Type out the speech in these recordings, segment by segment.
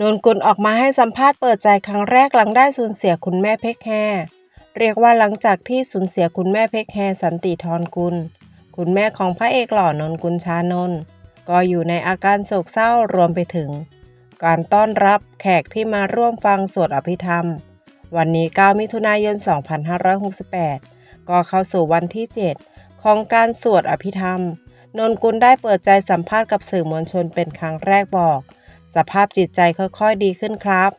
นนกุลออกมาให้สัมภาษณ์เปิดใจครั้งแรกหลังได้สูญเสียคุณแม่เพกแฮเรียกว่าหลังจากที่สูญเสียคุณแม่เพกแฮสันติธรกุล คุณแม่ของพระเอกหล่อนนกุลชานนท์ก็อยู่ในอาการโศกเศร้ารวมไปถึง การต้อนรับแขกที่มาร่วมฟังสวดอภิธรรม วันนี้ 9 มิถุนายน 2568 ก็เข้าสู่วันที่ 7 ของการสวดอภิธรรม นนกุลได้เปิดใจสัมภาษณ์กับสื่อมวลชนเป็นครั้งแรกบอก สภาพจิตใจค่อยๆดีขึ้นครับ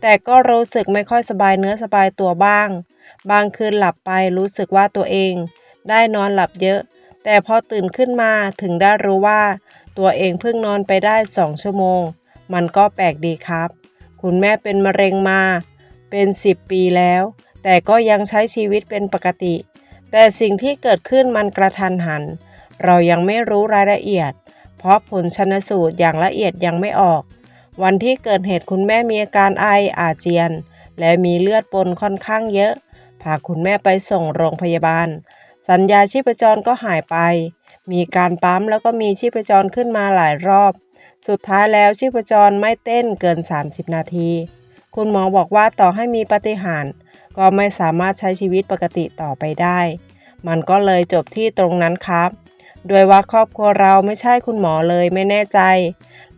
แต่ก็รู้สึกไม่ค่อยสบายเนื้อสบายตัวบ้าง บางคืนหลับไปรู้สึกว่าตัวเอง ได้นอนหลับเยอะ แต่พอตื่นขึ้นมาถึงได้รู้ว่า ตัวเองเพิ่งนอนไปได้สองชั่วโมง มันก็แปลกดีครับ คุณแม่เป็นมะเร็งมา เป็น 10 ปีแล้ว แต่ก็ยังใช้ชีวิตเป็นปกติ แต่สิ่งที่เกิดขึ้นมันกระทันหัน เรายังไม่รู้รายละเอียด เพราะผลชนสูตรอย่างละเอียดยังไม่ออก วันที่เกิดเหตุคุณแม่มีอาการไออาเจียน และมีเลือดปนค่อนข้างเยอะ พาคุณแม่ไปส่งโรงพยาบาล สัญญาชีพจรก็หายไป มีการปั๊มแล้วก็มีชีพจรขึ้นมาหลายรอบ สุดท้ายแล้วชีพจรไม่เต้นเกิน 30 นาที คุณหมอบอกว่าต่อให้มีปฏิหาร ก็ไม่สามารถใช้ชีวิตปกติต่อไปได้ มันก็เลยจบที่ตรงนั้นครับ โดยว่าครอบครัวเราไม่ใช่คุณหมอเลยไม่แน่ใจ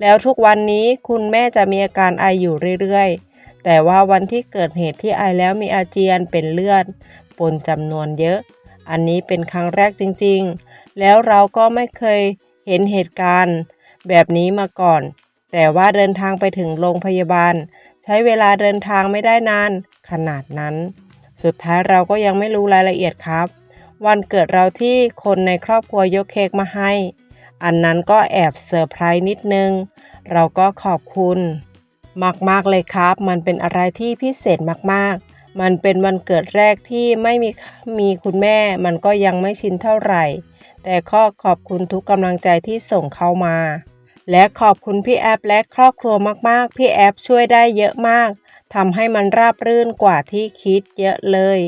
แล้วทุกวันนี้คุณแม่จะมีอาการไออยู่เรื่อยๆ แต่ว่าวันที่เกิดเหตุที่ไอแล้วมีอาเจียนเป็นเลือดปนจำนวนเยอะ อันนี้เป็นครั้งแรกจริงๆ แล้วเราก็ไม่เคยเห็นเหตุการณ์ แบบนี้มาก่อน แต่ว่าเดินทางไปถึงโรงพยาบาล ใช้เวลาเดินทางไม่ได้นานขนาดนั้น สุดท้ายเราก็ยังไม่รู้รายละเอียดครับ วันเกิดเราที่คนในครอบครัวยกเค้กมาให้ อันนั้นก็แอบเซอร์ไพรส์นิดนึง เราก็ขอบคุณ มากๆเลยครับ มันเป็นอะไรที่พิเศษมากๆ มันเป็นวันเกิดแรกที่ไม่มีมีคุณแม่ มันก็ยังไม่ชินเท่าไหร่ แต่ก็ขอบคุณทุกกำลังใจที่ส่งเข้ามา และขอบคุณพี่แอฟและครอบครัวมากๆ พี่แอฟช่วยได้เยอะมากทำให้มันราบรื่นกว่าที่คิดเยอะเลย